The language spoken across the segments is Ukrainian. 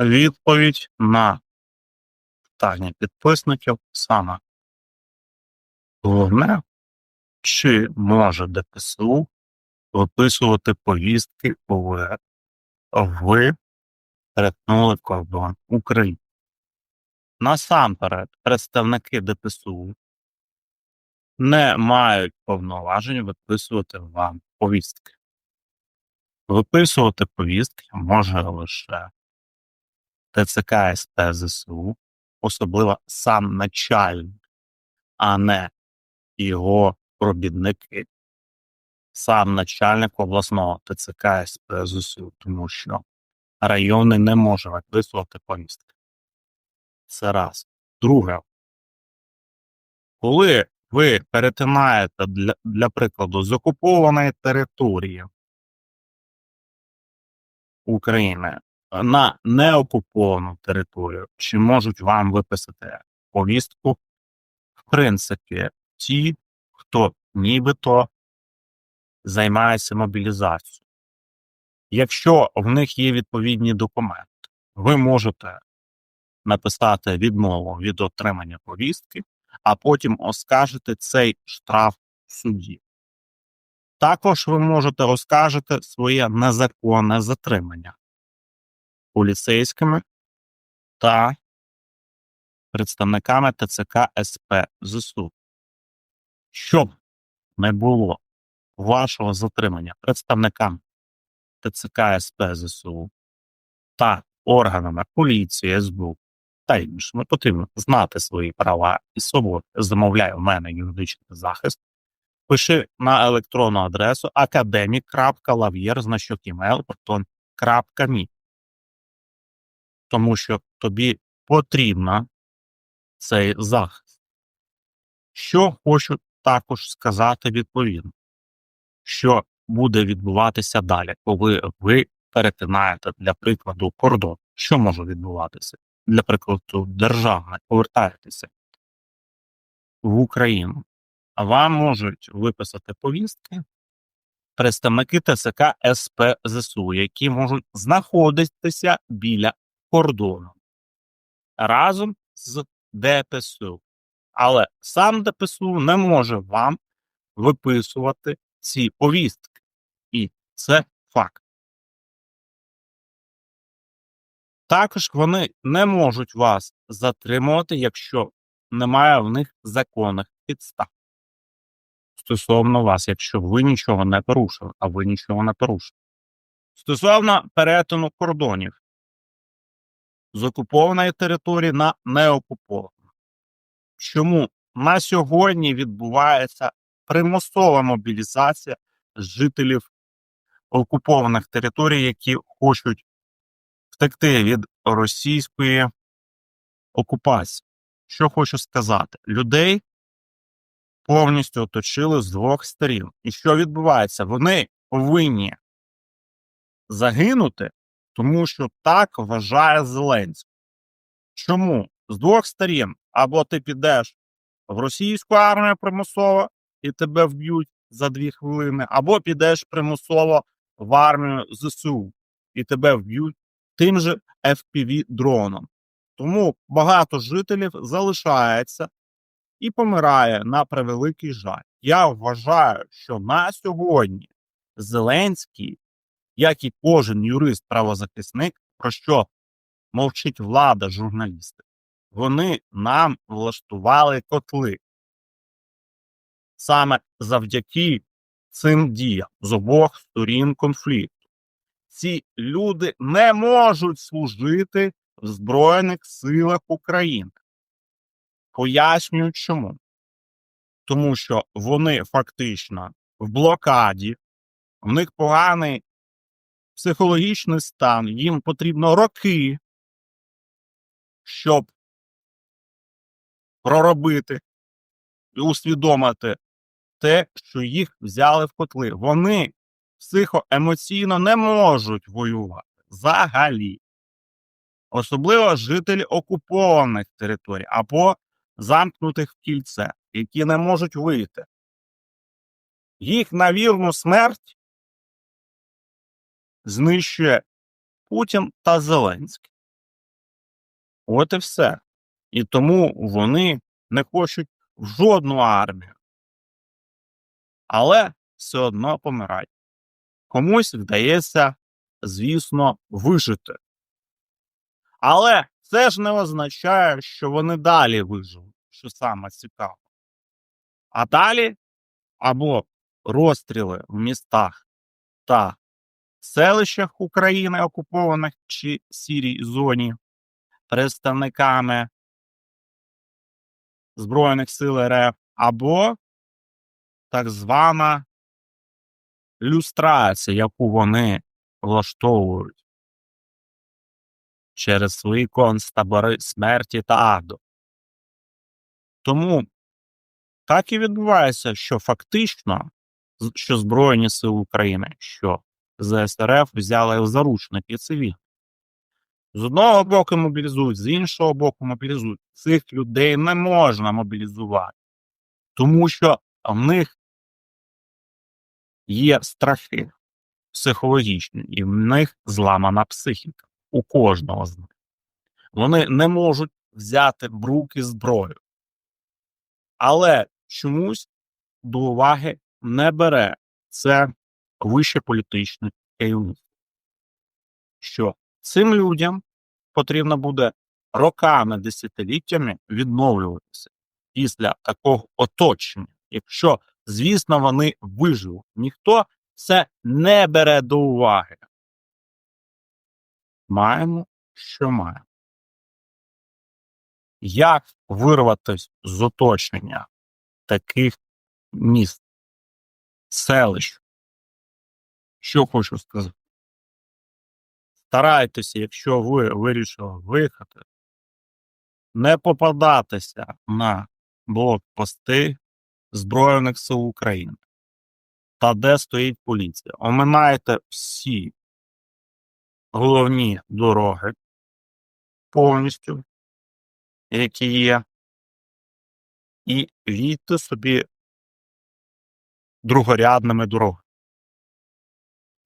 відповідь на питання підписників саме. Головне, чи може ДПСУ виписувати повістки, коли ви перетнули кордон України. Насамперед, представники ДПСУ не мають повноважень виписувати вам повістки. Виписувати повістки може лише ТЦК СП ЗСУ, особливо сам начальник, а не його робітники, сам начальник обласного ТЦК СП ЗСУ, тому що райони не може виписувати повістки. Це раз. Друге, коли ви перетинаєте для, для прикладу з окупованої території України на неокуповану територію, чи можуть вам виписати повістку, в принципі, ті, хто нібито займається мобілізацією. Якщо в них є відповідні документи, ви можете написати відмову від отримання повістки, а потім оскаржити цей штраф в суді. Також ви можете оскаржити своє незаконне затримання поліцейськими та представниками ТЦК СП ЗСУ. Щоб не було вашого затримання представниками ТЦК СП ЗСУ та органами поліції, СБУ та іншими потрібно знати свої права і свободи. Замовляй у мене юридичний захист. Пиши на електронну адресу proton.me. Тому що тобі потрібна цей захист. Що хочу також сказати відповідно, що буде відбуватися далі, коли ви перетинаєте, для прикладу, кордон. Що може відбуватися? Для прикладу, держава, повертаєтеся в Україну, а вам можуть виписати повістки представники ТСК СП ЗСУ, які можуть знаходитися біля кордону разом з ДПСУ. Але сам ДПСУ не може вам виписувати ці повістки. І це факт. Також вони не можуть вас затримувати, якщо немає в них законних підстав. Стосовно вас, якщо ви нічого не порушили, а ви нічого не порушили. Стосовно перетину кордонів з окупованої території на неокуповану. Чому на сьогодні відбувається примусова мобілізація жителів окупованих територій, які хочуть втекти від російської окупації. Що хочу сказати, людей повністю оточили з двох сторін. І що відбувається? Вони повинні загинути, тому що так вважає Зеленський. Чому? З двох сторін або ти підеш в російську армію примусово і тебе вб'ють за дві хвилини, або підеш примусово в армію ЗСУ і тебе вб'ють тим же fpv дроном. Тому багато жителів залишається і помирає на превеликий жаль. Я вважаю, що на сьогодні Зеленський, як і кожен юрист-правозахисник, про що мовчить влада, журналісти, вони нам влаштували котли. Саме завдяки цим діям з обох сторін конфлікту. Ці люди не можуть служити в Збройних силах України. Пояснюю чому. Тому що вони фактично в блокаді, в них поганий психологічний стан, їм потрібно роки, щоб проробити і усвідомити те, що їх взяли в котли. Вони психоемоційно не можуть воювати взагалі. Особливо жителі окупованих територій або замкнутих в кільце, які не можуть вийти. Їх на вірну смерть знищує Путін та Зеленський. От і все. І тому вони не хочуть в жодну армію. Але все одно помирають. Комусь вдається, звісно, вижити. Але це ж не означає, що вони далі виживуть, що саме цікаво. А далі або розстріли в містах та селищах України, окупованих чи сірій зоні, представниками Збройних сил РФ, або так звана люстрація, яку вони влаштовують через свої концтабори смерті та аду. Тому так і відбувається, що фактично, що Збройні Сили України, що ЗСРФ взяли в заручники цивільних. З одного боку мобілізують, з іншого боку мобілізують. Цих людей не можна мобілізувати, тому що в них є страхи психологічні, і в них зламана психіка у кожного з них. Вони не можуть взяти в руки зброю. Але чомусь до уваги не бере це вище політичне керівництво. Що цим людям потрібно буде роками, десятиліттями відновлюватися після такого оточення. Якщо, звісно, вони виживуть, ніхто це не бере до уваги. Маємо, що маємо. Як вирватися з оточення таких міст, селищ? Що хочу сказати? Старайтеся, якщо ви вирішили виїхати, не попадатися на блокпости Збройних сил України та де стоїть поліція. Оминайте всі головні дороги повністю, які є, і їдьте собі другорядними дорогами.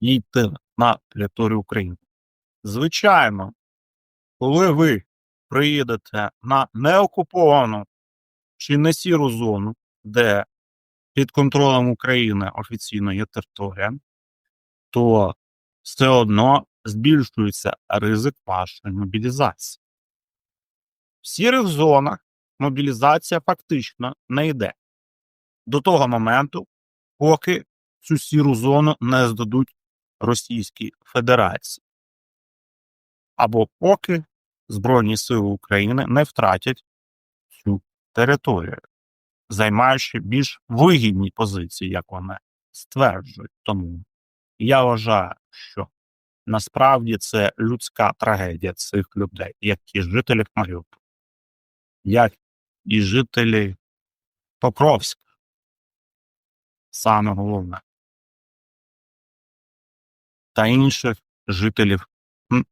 Їдьте на територію України. Звичайно, коли ви приїдете на неокуповану чи не сіру зону, де під контролем України офіційно є територія, то все одно збільшується ризик вашої мобілізації. В сірих зонах мобілізація фактично не йде до того моменту, поки цю сіру зону не здадуть Російській Федерації. Або поки Збройні Сили України не втратять цю територію, займаючи більш вигідні позиції, як вони стверджують. Тому я вважаю, що насправді це людська трагедія цих людей, як і жителів Маріуполя, як і жителі Покровська. Саме головне. Та інших жителів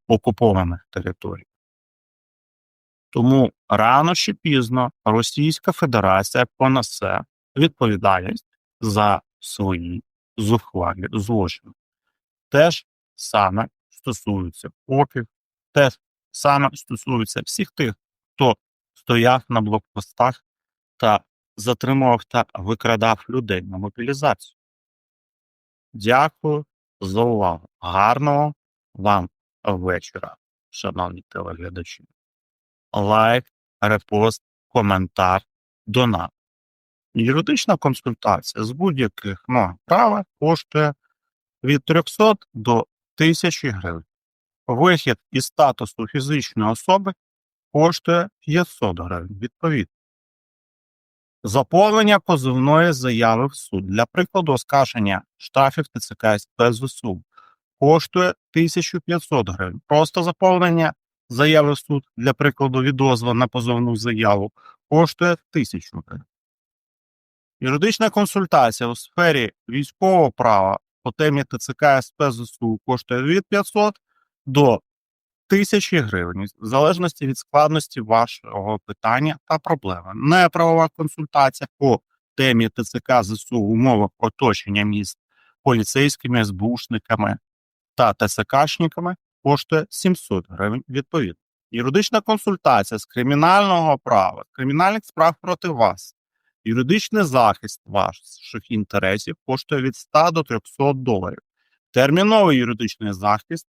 окупованих територій. Тому рано чи пізно Російська Федерація понесе відповідальність за свої зухвалі злочини. Теж саме стосується ОПів, теж саме стосується всіх тих, хто стояв на блокпостах та затримував та викрадав людей на мобілізацію. Дякую за увагу. Гарного вам вечора, шановні телеглядачі. Лайк, репост, коментар, донат. Юридична консультація з будь-яких норм права коштує від 300 до 1000 гривень. Вихід із статусу фізичної особи коштує 500 гривень відповідно. Заповнення позовної заяви в суд для прикладу оскарження штрафів ТЦК СП ЗСУ коштує 1500 гривень. Просто заповнення заяви в суд для прикладу відозва на позовну заяву коштує 1000 гривень. Юридична консультація у сфері військового права по темі ТЦК СП коштує від 500 до 1000 гривень, в залежності від складності вашого питання та проблеми. Неправова консультація по темі ТЦК ЗСУ в умовах оточення міст поліцейськими, СБУшниками та ТСКшниками коштує 700 гривень відповідно. Юридична консультація з кримінального права, кримінальних справ проти вас. Юридичний захист ваших інтересів коштує від 100 до 300 доларів. Терміновий юридичний захист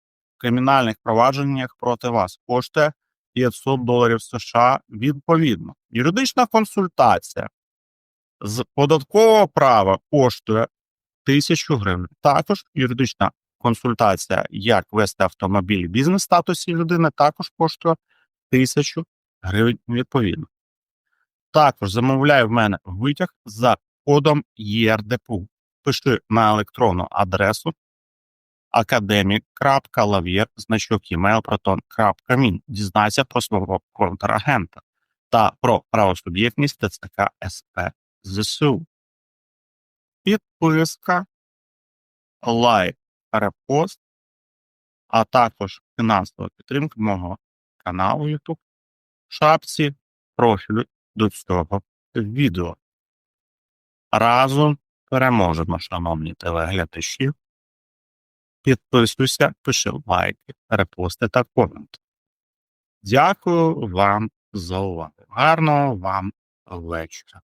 кримінальних провадженнях проти вас коштує 500 доларів США відповідно. Юридична консультація з податкового права коштує 1000 гривень. Також юридична консультація, як вести автомобіль в бізнес-статусі людини, також коштує 1000 гривень відповідно. Також замовляй в мене витяг за кодом ЄРДПУ. Пиши на електронну адресу academic.lavier, значок proton.min. Дізнайся про свого контрагента та про правосуб'єктність ТЦК СП ЗСУ. Підписка, лайк, репост, а також фінансова підтримка мого каналу YouTube в шапці профілю до цього відео. Разом переможемо, шановні телеглядачі. Підписуйся, пиши лайки, репости та коменти. Дякую вам за увагу. Гарного вам вечора.